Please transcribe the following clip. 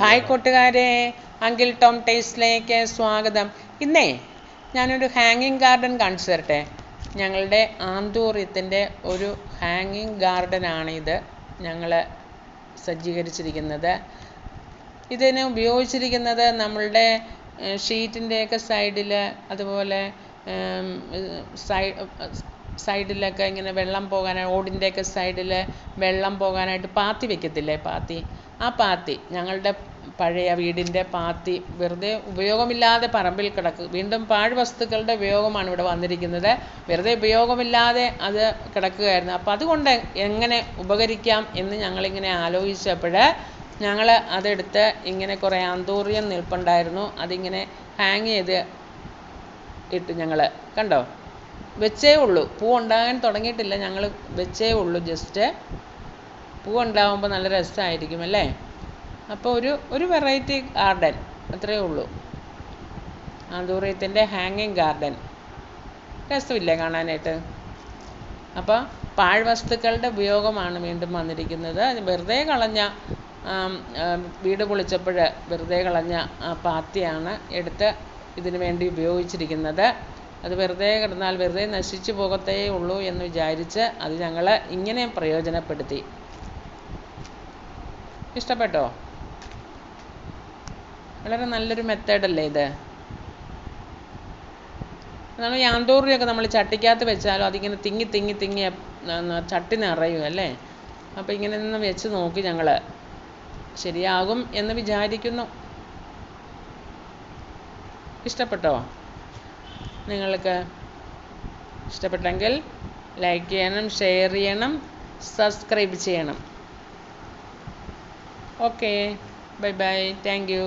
Hi കൂട്ടുകാരെ uncle Tom ടേസ്റ്റിലേക്ക് സ്വാഗതം. ഇന്നേ ഞാനൊരു ഹാങ്ങിങ് ഗാർഡൻ കാണിച്ചു തരട്ടെ ഞങ്ങളുടെ ആന്തൂറിയത്തിന്റെ ഒരു ഹാങ്ങിങ് ഗാർഡനാണിത് ഞങ്ങൾ സജ്ജീകരിച്ചിരിക്കുന്നത്. ഇതിന് ഉപയോഗിച്ചിരിക്കുന്നത് നമ്മളുടെ ഷീറ്റിന്റെയൊക്കെ സൈഡിൽ അതുപോലെ സൈ സൈഡിലൊക്കെ ഇങ്ങനെ വെള്ളം പോകാനായി ഓടിന്റെയൊക്കെ സൈഡിൽ വെള്ളം പോകാനായിട്ട് പാത്തി വെക്കത്തില്ലേ പാത്തി? ആ പാത്തി ഞങ്ങളുടെ പഴയ വീടിന്റെ പാത്തി വെറുതെ ഉപയോഗമില്ലാതെ പറമ്പിൽ കിടക്ക് വീണ്ടും പാഴ് വസ്തുക്കളുടെ ഉപയോഗമാണ് ഇവിടെ വന്നിരിക്കുന്നത്. വെറുതെ ഉപയോഗമില്ലാതെ അത് കിടക്കുകയായിരുന്നു. അപ്പോൾ അതുകൊണ്ട് എങ്ങനെ ഉപകരിക്കാം എന്ന് ഞങ്ങളിങ്ങനെ ആലോചിച്ചപ്പോൾ ഞങ്ങൾ അതെടുത്ത് ഇങ്ങനെ കുറേ ആന്തൂറിയം നിൽപ്പുണ്ടായിരുന്നു. അതിങ്ങനെ ഹാങ് ചെയ്ത് ഇട്ട് ഞങ്ങൾ കണ്ടോ? വെച്ചേ ഉള്ളൂ. പൂ ഉണ്ടാകാൻ തുടങ്ങിയിട്ടില്ല. ഞങ്ങൾ വെച്ചേ ഉള്ളൂ ജസ്റ്റ് പൂ ഉണ്ടാകുമ്പോൾ നല്ല രസമായിരിക്കും അല്ലേ? അപ്പോൾ ഒരു ഒരു വെറൈറ്റി ഗാർഡൻ അത്രയേ ഉള്ളൂ. ആന്തൂറിയത്തിന്റെ ഹാങ്ങിങ് ഗാർഡൻ രസമില്ലേ കാണാനായിട്ട്? അപ്പോൾ പാഴ്വസ്തുക്കളുടെ ഉപയോഗമാണ് വീണ്ടും വന്നിരിക്കുന്നത്. വെറുതെ കളഞ്ഞ വീട് പൊളിച്ചപ്പോൾ വെറുതെ കളഞ്ഞ ആ പാത്തിയാണ് എടുത്ത് ഇതിനു വേണ്ടി ഉപയോഗിച്ചിരിക്കുന്നത്. അത് വെറുതെ കിടന്നാൽ വെറുതെ നശിച്ചു പോകത്തേ ഉള്ളൂ എന്ന് വിചാരിച്ച് അത് ഞങ്ങൾ ഇങ്ങനെ പ്രയോജനപ്പെടുത്തി. ഇഷ്ടപ്പെട്ടോ? വളരെ നല്ലൊരു മെത്തേഡല്ലേ ഇത്? നമ്മൾ യാന്തോറിയൊക്കെ നമ്മൾ ചട്ടിക്കകത്ത് വെച്ചാലും അതിങ്ങനെ തിങ്ങി തിങ്ങി തിങ്ങി ചട്ടി നിറയും അല്ലേ? അപ്പോൾ ഇങ്ങനെ നിന്ന് വെച്ച് നോക്കി ഞങ്ങൾ ശരിയാകും എന്ന് വിചാരിക്കുന്നു. ഇഷ്ടപ്പെട്ടോ? നിങ്ങൾക്ക് ഇഷ്ടപ്പെട്ടെങ്കിൽ ലൈക്ക് ചെയ്യണം ഷെയർ ചെയ്യണം സബ്സ്ക്രൈബ് ചെയ്യണം. Okay bye bye thank you